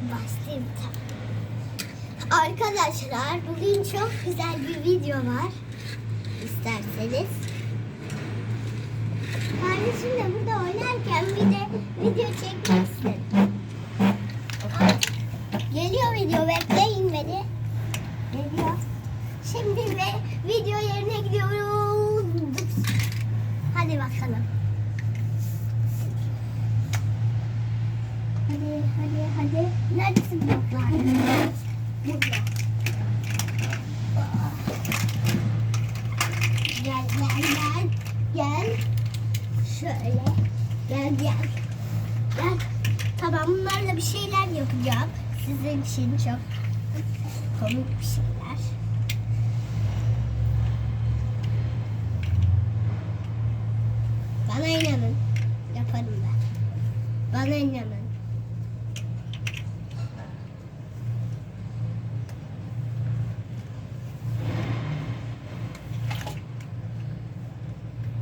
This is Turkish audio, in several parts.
Tamam. Arkadaşlar bugün çok güzel bir video var. İsterseniz. Kardeşim de burada oynarken bir de video çekmek istedim. Geliyor video bekleyin beni. Geliyor. Şimdi ve video yerine gidiyoruz. Hadi bakalım. Hadi hadi hadi. Neredesin bloklar? Gel gel gel. Gel. Şöyle. Gel gel. Gel. Tamam bunlarla bir şeyler yapacağım. Sizin için çok komik bir şeyler.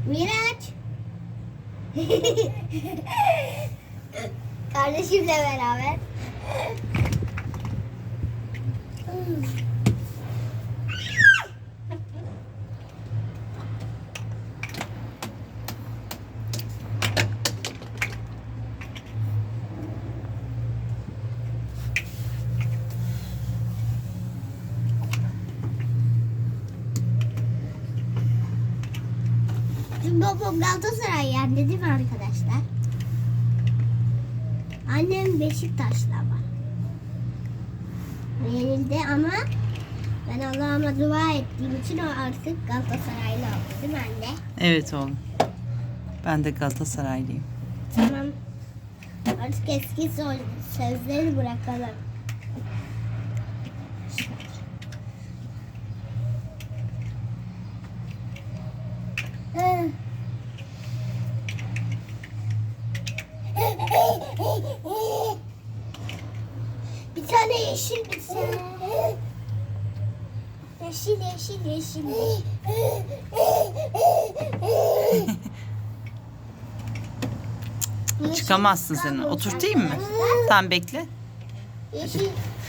Miraç. Kardeşimle beraber. Babam Galatasaray yendi değil mi arkadaşlar? Annem Beşiktaş'ta ama. Yenildi ama ben Allah'ıma dua ettiğim için o artık Galatasaraylı oldu değil mi anne? Evet oğlum. Ben de Galatasaraylıyım. Tamam. Artık eski söz- sözleri bırakalım. Bir tane yeşil bir tane. Yeşil yeşil yeşil. Çıkamazsın sen. Oturtayım mı? Tamam bekle. Yeşil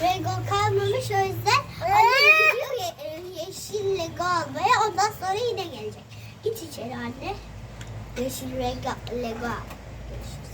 Lego kalmamış o yüzden anne gidiyor ye- yeşil Lego almaya ondan sonra yine gelecek. Git içeri anne. Yeşil Lego, Lego. Yeşil.